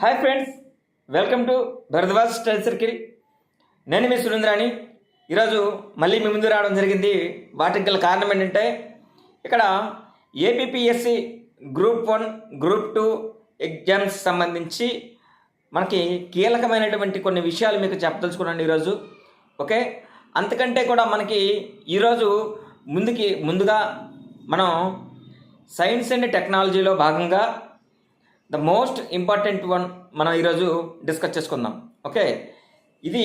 Hi friends welcome to Bharadwaj style circle. నేను మీ సురేంద్రాని ఈరోజు మళ్ళీ మీ ముందు రావడం జరిగింది. వాటికి గల కారణం ఏంటంటే ఇక్కడ APSC group one group two exams సంబంధించి మనకి కీలకమైనటువంటి కొన్ని విషయాలు మీకు చెప్పదలుచుకున్నాను ఈరోజు. ఓకే? అంతకంటే కూడా మనకి ఈరోజు ముందుకి ముందుగా మనం సైన్స్ అండ్ టెక్నాలజీలో భాగంగా ద మోస్ట్ ఇంపార్టెంట్ వన్ మనం ఈరోజు డిస్కస్ చేసుకుందాం. ఓకే ఇది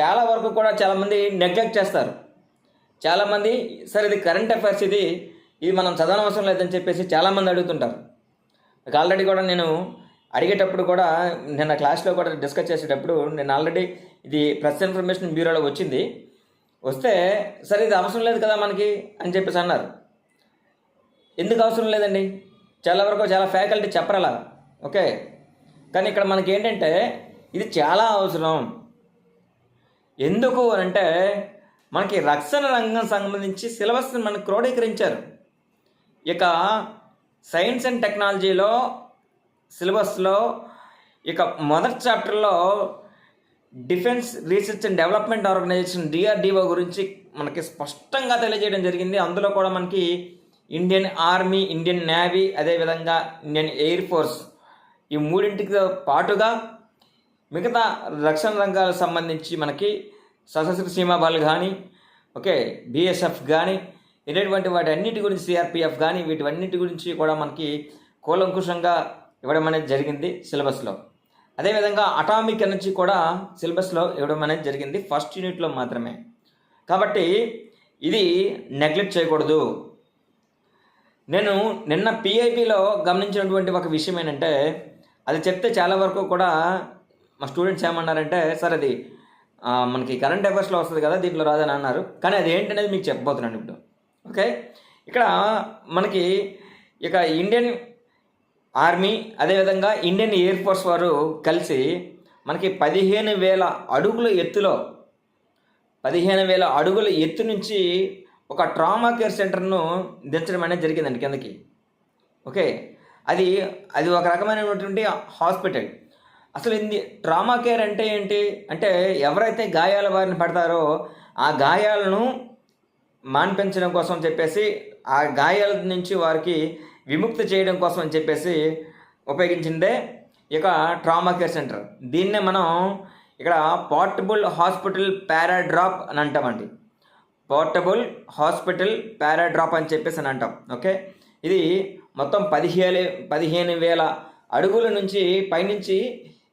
చాలా వరకు కూడా చాలామంది నెగ్లెక్ట్ చేస్తారు. చాలామంది సరే ఇది కరెంట్ అఫైర్స్ ఇది ఇది మనం చదవనవసరం లేదని చెప్పేసి చాలామంది అడుగుతుంటారు. నాకు ఆల్రెడీ కూడా నేను అడిగేటప్పుడు కూడా నిన్న క్లాస్లో కూడా డిస్కస్ చేసేటప్పుడు నేను ఆల్రెడీ ఇది ప్రెస్ ఇన్ఫర్మేషన్ బ్యూరోలో వచ్చింది. వస్తే సరే ఇది అవసరం లేదు కదా మనకి? అని చెప్పేసి అన్నారు. ఎందుకు అవసరం లేదండి? చాలా వరకు చాలా ఫ్యాకల్టీ చెప్పరలా. ఓకే. కానీ ఇక్కడ మనకి ఏంటంటే ఇది చాలా అవసరం. ఎందుకు అని అంటే మనకి రక్షణ రంగం సంబంధించి సిలబస్ని మనకు క్రోడీకరించారు. ఇక సైన్స్ అండ్ టెక్నాలజీలో సిలబస్లో ఇక మొదటి చాప్టర్లో defence research and development organisation DRDO గురించి మనకి స్పష్టంగా తెలియజేయడం జరిగింది. అందులో కూడా మనకి ఇండియన్ ఆర్మీ ఇండియన్ నేవీ అదేవిధంగా ఇండియన్ ఎయిర్ ఫోర్స్ ఈ మూడింటితో పాటుగా మిగతా రక్షణ రంగాలకు సంబంధించి మనకి సశస్త్ర సీమా బలు కానీ ఓకే బిఎస్ఎఫ్ కానీ ఇలాంటి వాటి అన్నిటి గురించి సిఆర్పిఎఫ్ కానీ వీటివన్నిటి గురించి కూడా మనకి కూలంకుషంగా ఇవ్వడం అనేది జరిగింది సిలబస్లో. అదేవిధంగా అటామిక్ ఎనర్జీ కూడా సిలబస్లో ఇవ్వడం అనేది జరిగింది ఫస్ట్ యూనిట్లో మాత్రమే. కాబట్టి ఇది నెగ్లెక్ట్ చేయకూడదు. నేను నిన్న పిఐపిలో గమనించినటువంటి ఒక విషయం ఏంటంటే అది చెప్తే చాలా వరకు కూడా మా స్టూడెంట్స్ ఏమన్నారంటే సార్ అది మనకి కరెంట్ అఫైర్స్లో వస్తుంది కదా దీంట్లో రాదని అన్నారు. కానీ అది ఏంటనేది మీకు చెప్పబోతున్నాను ఇప్పుడు. ఓకే? ఇక్కడ మనకి ఇక ఇండియన్ ఆర్మీ అదేవిధంగా ఇండియన్ ఎయిర్ ఫోర్స్ వారు కలిసి మనకి పదిహేను వేల అడుగుల ఎత్తులో పదిహేను వేల అడుగుల ఎత్తు నుంచి ఒక ట్రామా కేర్ సెంటర్ను దించడం అనేది జరిగిందండి కిందకి. ఓకే? అది అది ఒక రకమైనటువంటి హాస్పిటల్. అసలు ఇది ట్రామా కేర్ అంటే ఏంటి? అంటే ఎవరైతే గాయాల బారిన పడతారో ఆ గాయాలను మాన్పించడం కోసం చెప్పేసి ఆ గాయాల నుంచి వారికి విముక్తి చేయడం కోసం అని చెప్పేసి ఉపయోగించిందే ఇక ట్రామా కేర్ సెంటర్. దీన్నే మనం ఇక్కడ పోర్టబుల్ హాస్పిటల్ పారాడ్రాప్ అని అంటామండి పోర్టబుల్ హాస్పిటల్ పారాడ్రాప్ అని చెప్పేసి అని అంటాం. ఓకే? ఇది మొత్తం పదిహేను పదిహేను వేల అడుగుల నుంచి పైనుంచి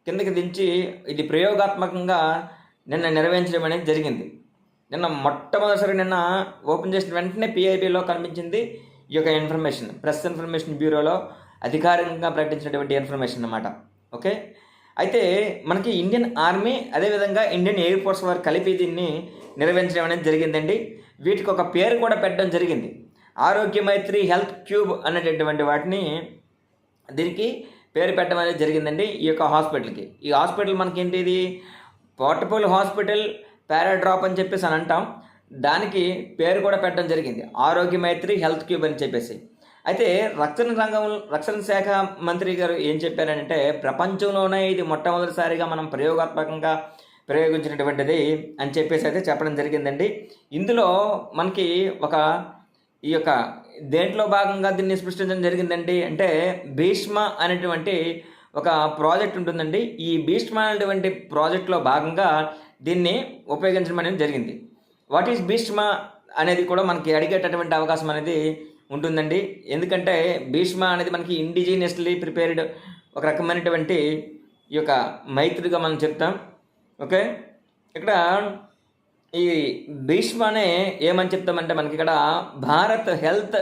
కిందకి దించి ఇది ప్రయోగాత్మకంగా నిన్న నిర్వహించడం అనేది జరిగింది. నిన్న మొట్టమొదటిసారి నిన్న ఓపెన్ చేసిన వెంటనే పిఐబిలో కనిపించింది ఈ యొక్క ఇన్ఫర్మేషన్. ప్రెస్ ఇన్ఫర్మేషన్ బ్యూరోలో అధికారికంగా ప్రకటించినటువంటి ఇన్ఫర్మేషన్ అనమాట ఓకే? అయితే మనకి ఇండియన్ ఆర్మీ అదేవిధంగా ఇండియన్ ఎయిర్ ఫోర్స్ వారు కలిపి దీన్ని నిర్వహించడం అనేది జరిగిందండి. వీటికి ఒక పేరు కూడా పెట్టడం జరిగింది. ఆరోగ్య మైత్రి హెల్త్ క్యూబ్ అనేటటువంటి వాటిని దీనికి పేరు పెట్టడం అనేది జరిగిందండి ఈ యొక్క హాస్పిటల్కి. ఈ హాస్పిటల్ మనకి ఏంటి ఇది? పోర్టబుల్ హాస్పిటల్ పారాడ్రాప్ అని చెప్పేసి అని అంటాం. దానికి పేరు కూడా పెట్టడం జరిగింది. ఆరోగ్య మైత్రి హెల్త్ క్యూబ్ అని చెప్పేసి. అయితే రక్షణ రంగం రక్షణ శాఖ మంత్రి గారు ఏం చెప్పారంటే ప్రపంచంలోనే ఇది మొట్టమొదటిసారిగా మనం ప్రయోగాత్మకంగా ప్రయోగించినటువంటిది అని చెప్పేసి అయితే చెప్పడం జరిగిందండి. ఇందులో మనకి ఒక ఈ యొక్క దేంట్లో భాగంగా దీన్ని సృష్టించడం జరిగిందండి అంటే భీష్మ అనేటువంటి ఒక ప్రాజెక్ట్ ఉంటుందండి. ఈ భీష్మ అనేటువంటి ప్రాజెక్ట్లో భాగంగా దీన్ని ఉపయోగించడం అనేది జరిగింది. వాట్ ఈస్ భీష్మ అనేది కూడా మనకి అడిగేటటువంటి అవకాశం అనేది ఉంటుందండి. ఎందుకంటే భీష్మ అనేది మనకి ఇండిజినియస్లీ ప్రిపేర్డ్ ఒక రకమైనటువంటి ఈ యొక్క మైత్రిగా మనం చెప్తాం. ఓకే ఇక్కడ ఈ భీష్మనే ఏమని చెప్తామంటే మనకి ఇక్కడ Bharat health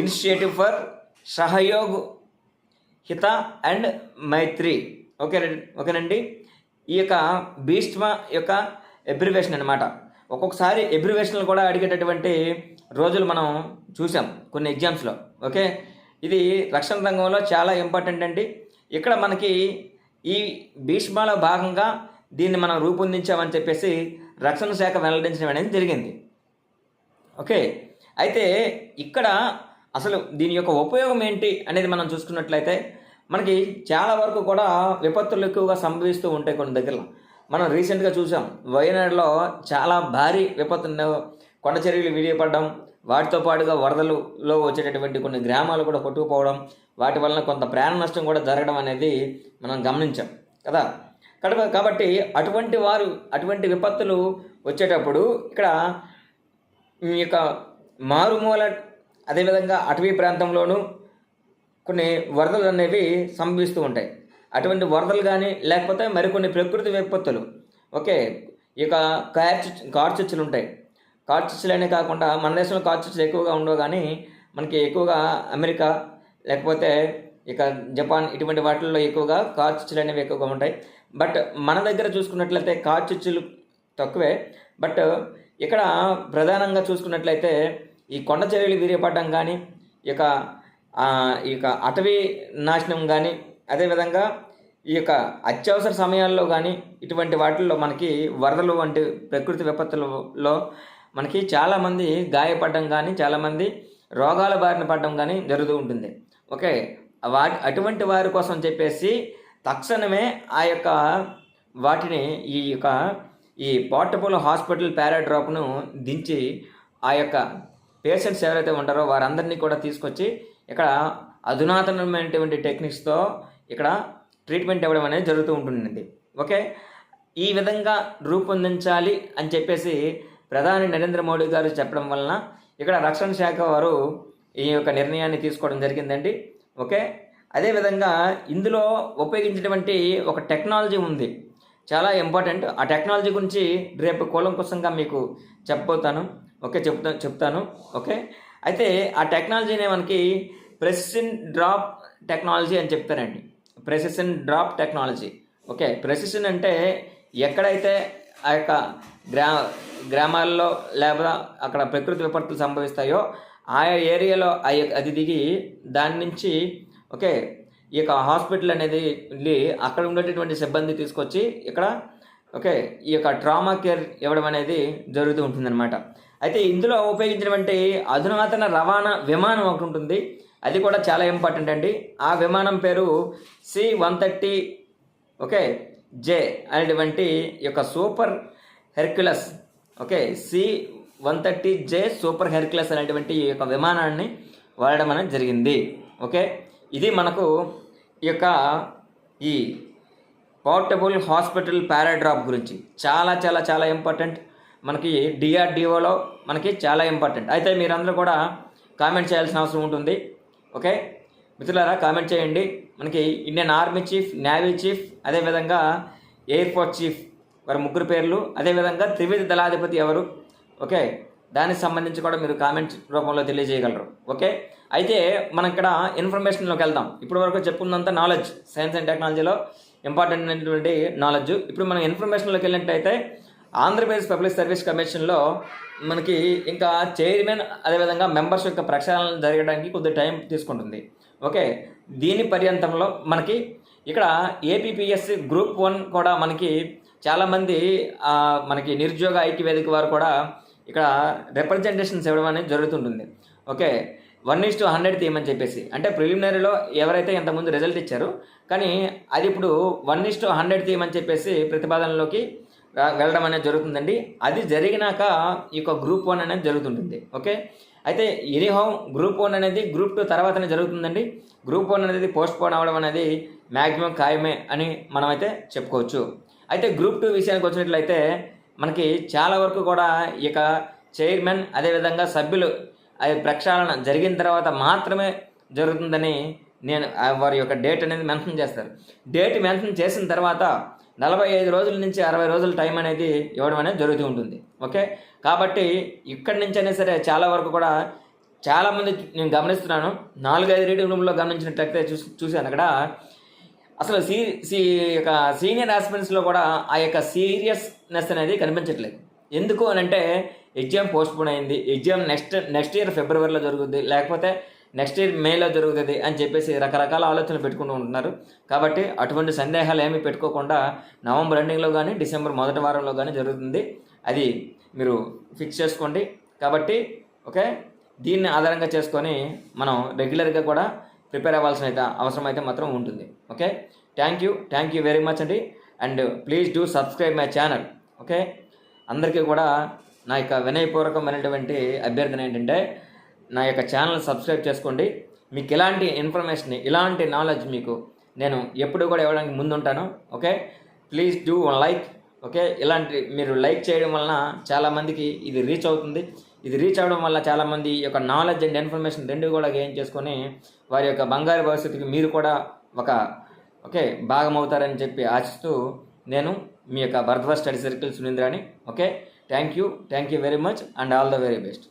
initiative for Sahyog Hita and Maitri. Okay ఓకేనండి? ఈ యొక్క భీష్మ యొక్క ఎబ్రివేషన్ అనమాట ఒక్కొక్కసారి ఎబ్రివేషన్లు కూడా అడిగేటటువంటి రోజులు మనం చూసాం కొన్ని ఎగ్జామ్స్లో. ఓకే? ఇది రక్షణ రంగంలో చాలా ఇంపార్టెంట్ అండి. ఇక్కడ మనకి ఈ భీష్మలో భాగంగా దీన్ని మనం రూపొందించామని చెప్పేసి రక్షణ శాఖ వెల్లడించడం అనేది జరిగింది. ఓకే? అయితే ఇక్కడ అసలు దీని యొక్క ఉపయోగం ఏంటి అనేది మనం చూసుకున్నట్లయితే మనకి చాలా వరకు కూడా విపత్తులు ఎక్కువగా సంభవిస్తూ ఉంటాయి కొన్ని దగ్గరలో. మనం రీసెంట్గా చూసాం వయనాడులో చాలా భారీ విపత్తు కొండ చర్యలు విడియపడడం వాటితో పాటుగా వరదలులో వచ్చేటటువంటి కొన్ని గ్రామాలు కూడా కొట్టుకుపోవడం వాటి వలన కొంత ప్రాణ నష్టం కూడా జరగడం అనేది మనం గమనించాం కదా? కనుక కాబట్టి అటువంటి వారు అటువంటి విపత్తులు వచ్చేటప్పుడు ఇక్కడ ఈ యొక్క మారుమూల అదేవిధంగా అటవీ ప్రాంతంలోనూ కొన్ని వరదలు అనేవి సంభవిస్తూ ఉంటాయి. అటువంటి వరదలు కానీ లేకపోతే మరికొన్ని ప్రకృతి విపత్తులు. ఓకే ఇక కార్చు కార్చుచ్చులు ఉంటాయి. కార్చుచ్చులనే కాకుండా మన దేశంలో కార్చుచ్చులు ఎక్కువగా ఉండవు కానీ మనకి ఎక్కువగా అమెరికా లేకపోతే ఇక జపాన్ ఇటువంటి వాటిల్లో ఎక్కువగా కార్చుచ్చులు అనేవి ఎక్కువగా ఉంటాయి. బట్ మన దగ్గర చూసుకున్నట్లయితే కార్చుచ్చులు తక్కువే. బట్ ఇక్కడ ప్రధానంగా చూసుకున్నట్లయితే ఈ కొండ చర్యలు వీరియపడడం కానీ ఇక ఆ, ఈ యొక్క అటవీ నాశనం కానీ అదేవిధంగా ఈ యొక్క అత్యవసర సమయాల్లో కానీ ఇటువంటి వాటిల్లో మనకి వరదలు వంటి ప్రకృతి విపత్తులలో మనకి చాలామంది గాయపడడం కానీ చాలామంది రోగాల బారిన పడడం కానీ జరుగుతూ ఉంటుంది. ఓకే. వా అటువంటి వారి కోసం చెప్పేసి తక్షణమే ఆ యొక్క వాటిని ఈ యొక్క ఈ పోర్టబుల్ హాస్పిటల్ పారాడ్రాప్ను దించి ఆ యొక్క పేషెంట్స్ ఎవరైతే ఉంటారో వారందరినీ కూడా తీసుకొచ్చి ఇక్కడ అధునాతనమైనటువంటి టెక్నిక్స్తో ఇక్కడ ట్రీట్మెంట్ ఇవ్వడం అనేది జరుగుతూ ఉంటుంది ఓకే? ఈ విధంగా రూపొందించాలి అని చెప్పేసి ప్రధాని నరేంద్ర మోడీ గారు చెప్పడం వలన ఇక్కడ రక్షణ శాఖ వారు ఈ యొక్క నిర్ణయాన్ని తీసుకోవడం జరిగిందండి. ఓకే? అదేవిధంగా ఇందులో ఉపయోగించినటువంటి ఒక టెక్నాలజీ ఉంది. చాలా ఇంపార్టెంట్. ఆ టెక్నాలజీ గురించి రేపు కూలంకుశంగా మీకు చెప్పబోతాను. ఓకే? చెప్తా చెప్తాను. ఓకే? అయితే ఆ టెక్నాలజీనే మనకి ప్రెసిషన్ డ్రాప్ టెక్నాలజీ అని చెప్తారండి. Precision drop technology. Okay? Precision అంటే ఎక్కడైతే ఆ యొక్క గ్రా గ్రామాల్లో లేదా అక్కడ ప్రకృతి విపత్తులు సంభవిస్తాయో ఆయా ఏరియాలో ఆ యొక్క- అది దిగి దాని నుంచి ఓకే ఈ యొక్క హాస్పిటల్ అనేది వెళ్ళి అక్కడ ఉండేటటువంటి సిబ్బంది తీసుకొచ్చి ఇక్కడ ఓకే ఈ యొక్క ట్రామా కేర్ ఇవ్వడం అనేది జరుగుతూ ఉంటుందన్నమాట. అయితే ఇందులో ఉపయోగించినటువంటి అధునాతన రవాణా విమానం ఒకటి ఉంటుంది. అది కూడా చాలా ఇంపార్టెంట్ అండి. ఆ విమానం పేరు C one thirty okay J అనేటువంటి ఈ యొక్క super Hercules okay C one thirty J super Hercules అనేటువంటి ఈ యొక్క విమానాన్ని వాడడం అనేది జరిగింది. ఓకే? ఇది మనకు ఈ యొక్క ఈ పోర్టబుల్ హాస్పిటల్ పారాడ్రాప్ గురించి చాలా చాలా చాలా ఇంపార్టెంట్. మనకి డిఆర్డిఓలో మనకి చాలా ఇంపార్టెంట్. అయితే మీరందరూ కూడా కామెంట్ చేయాల్సిన అవసరం ఉంటుంది. ఓకే? మిత్రులారా కామెంట్ చేయండి. మనకి Indian army chief navy chief అదేవిధంగా ఎయిర్ ఫోర్స్ చీఫ్ వారి ముగ్గురు పేర్లు అదేవిధంగా త్రివిధ దళాధిపతి ఎవరు? ఓకే? దానికి సంబంధించి కూడా మీరు కామెంట్ రూపంలో తెలియజేయగలరు. ఓకే? అయితే మనం ఇక్కడ ఇన్ఫర్మేషన్లోకి వెళ్దాం. ఇప్పటి వరకు చెప్పుకున్నంత నాలెడ్జ్ సైన్స్ అండ్ టెక్నాలజీలో ఇంపార్టెంట్ అయినటువంటి నాలెడ్జ్ ఇప్పుడు మనం ఇన్ఫర్మేషన్లోకి వెళ్ళినట్టయితే ఆంధ్రప్రదేశ్ పబ్లిక్ సర్వీస్ కమిషన్లో మనకి ఇంకా చైర్మన్ అదేవిధంగా మెంబర్స్ యొక్క ప్రక్షాళన జరగడానికి కొద్ది టైం తీసుకుంటుంది. ఓకే? దీని పర్యంతంలో మనకి ఇక్కడ ఏపీపీఎస్సి గ్రూప్ వన్ కూడా మనకి చాలామంది మనకి నిరుద్యోగ ఐక్య వేదిక వారు కూడా ఇక్కడ రిప్రజెంటేషన్స్ ఇవ్వడం అనేది జరుగుతుంటుంది. Okay one is to hundred తీయమని చెప్పేసి. అంటే ప్రిలిమినరీలో ఎవరైతే ఇంతకుముందు రిజల్ట్ ఇచ్చారో కానీ అది ఇప్పుడు వన్ ఇస్ టు హండ్రెడ్ తీయమని చెప్పేసి ప్రతిపాదనలోకి వెళ్ళడం అనేది జరుగుతుందండి. అది జరిగినాక ఈ యొక్క గ్రూప్ వన్ అనేది జరుగుతుంటుంది. ఓకే అయితే ఎనీహౌ గ్రూప్ వన్ అనేది గ్రూప్ టూ తర్వాతనే జరుగుతుందండి. గ్రూప్ వన్ అనేది పోస్ట్ పోన్ అవ్వడం అనేది మ్యాక్సిమం ఖాయమే అని మనమైతే చెప్పుకోవచ్చు. అయితే గ్రూప్ టూ విషయానికి వచ్చినట్లయితే మనకి చాలా వరకు కూడా ఇక చైర్మన్ అదేవిధంగా సభ్యులు అది ప్రక్షాళన జరిగిన తర్వాత మాత్రమే జరుగుతుందని నేను వారి యొక్క డేట్ అనేది మెన్షన్ చేస్తారు. డేట్ మెన్షన్ చేసిన తర్వాత నలభై ఐదు రోజుల నుంచి అరవై రోజుల టైం అనేది ఇవ్వడం అనేది జరుగుతూ ఉంటుంది. ఓకే? కాబట్టి ఇక్కడి నుంచి అయినా సరే చాలా వరకు కూడా చాలామంది నేను గమనిస్తున్నాను. నాలుగైదు రీడింగ్ రూమ్లో గమనించినట్లయితే చూసి చూశాను అక్కడ. అసలు సీ సీ యొక్క సీనియర్ ఆస్పిరెంట్స్లో కూడా ఆ యొక్క సీరియస్నెస్ అనేది కనిపించట్లేదు. ఎందుకు అని అంటే ఎగ్జామ్ పోస్ట్పోన్ అయింది. ఎగ్జామ్ నెక్స్ట్ నెక్స్ట్ ఇయర్ ఫిబ్రవరిలో జరుగుతుంది లేకపోతే నెక్స్ట్ ఇయర్ మేలో జరుగుతుంది అని చెప్పేసి రకరకాల ఆలోచనలు పెట్టుకుంటూ ఉంటున్నారు. కాబట్టి అటువంటి సందేహాలు ఏమీ పెట్టుకోకుండా నవంబర్ ఎండింగ్లో కానీ డిసెంబర్ మొదటి వారంలో కానీ జరుగుతుంది. అది మీరు ఫిక్స్ చేసుకోండి. కాబట్టి ఓకే? దీన్ని ఆధారంగా చేసుకొని మనం రెగ్యులర్గా కూడా ప్రిపేర్ అవ్వాల్సిన అయితే అవసరం అయితే మాత్రం ఉంటుంది. Okay? Thank you thank you very much అండి. And please do subscribe my channel okay? అందరికీ కూడా నా యొక్క వినయపూర్వకమైనటువంటి అభ్యర్థన ఏంటంటే నా యొక్క ఛానల్ సబ్స్క్రైబ్ చేసుకోండి. మీకు ఇలాంటి ఇన్ఫర్మేషన్ ఇలాంటి నాలెడ్జ్ మీకు నేను ఎప్పుడు కూడా ఇవ్వడానికి ముందుంటాను. Okay? Please do one like okay? ఇలాంటి మీరు లైక్ చేయడం వలన చాలామందికి ఇది రీచ్ అవుతుంది. ఇది రీచ్ అవ్వడం వల్ల చాలామంది యొక్క నాలెడ్జ్ అండ్ ఇన్ఫర్మేషన్ రెండు కూడా గెయిన్ చేసుకొని వారి యొక్క బంగారు భవిష్యత్తుకి మీరు కూడా ఒక ఓకే భాగం అవుతారని చెప్పి ఆశిస్తూ నేను మీ యొక్క Bharadwaj study circle సునీంద్రాని okay thank you thank you very much and all the very best